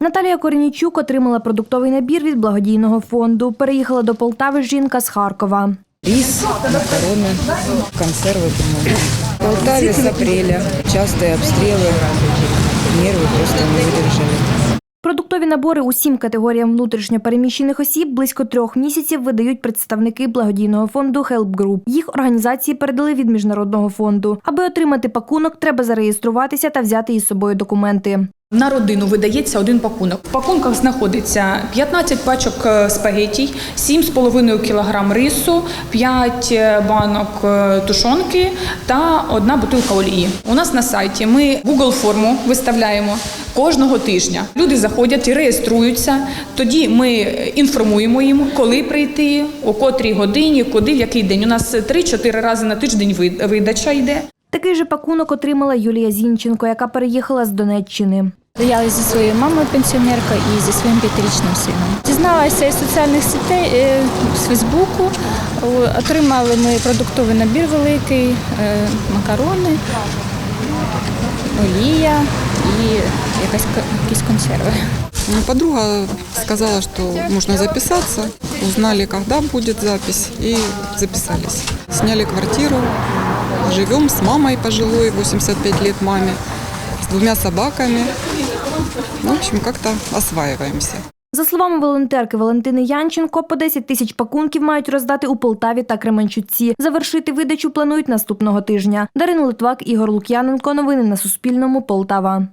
Наталія Корнійчук отримала продуктовий набір від благодійного фонду. Переїхала до Полтави жінка з Харкова. Рис, макароны, консервы, по-моему. В Полтаве с апреля частые обстрелы, нервы просто не выдержали. Продуктові набори усім категоріям внутрішньо переміщених осіб близько трьох місяців видають представники благодійного фонду Help Group. Їх організації передали від міжнародного фонду. Аби отримати пакунок, треба зареєструватися та взяти із собою документи. На родину видається один пакунок. В пакунках знаходиться 15 пачок е, спагетій, 7,5 кг рису, 5 банок е, тушонки та одна бутилка олії. У нас на сайті ми Google форму виставляємо кожного тижня. Люди заходять і реєструються. Тоді ми інформуємо їм, коли прийти, о котрій годині, куди, в який день. У нас 3-4 рази на тиждень видача йде. Такий же пакунок отримала Юлія Зінченко, яка переїхала з Донеччини. Я зі своєю мамою пенсіонерка і зі своїм п'ятирічним сином. Дізналася із соціальних сітей е, з Фейсбуку. Отримали ми продуктовий набір великий, е, макарони, олія і якась якісь консерви. Ну, Подруга сказала, что можно записаться. Узнали, когда будет запись, и записались. Сняли квартиру, живем с мамой пожилой, 85 лет маме, с двумя собаками. В общем, как-то осваиваемся. За словами волонтерки Валентини Янченко, по 10 тисяч пакунків мають роздати у Полтаві та Кременчуці. Завершити видачу планують наступного тижня. Дарина Литвак, Ігор Лук'яненко. Новини на Суспільному. Полтава.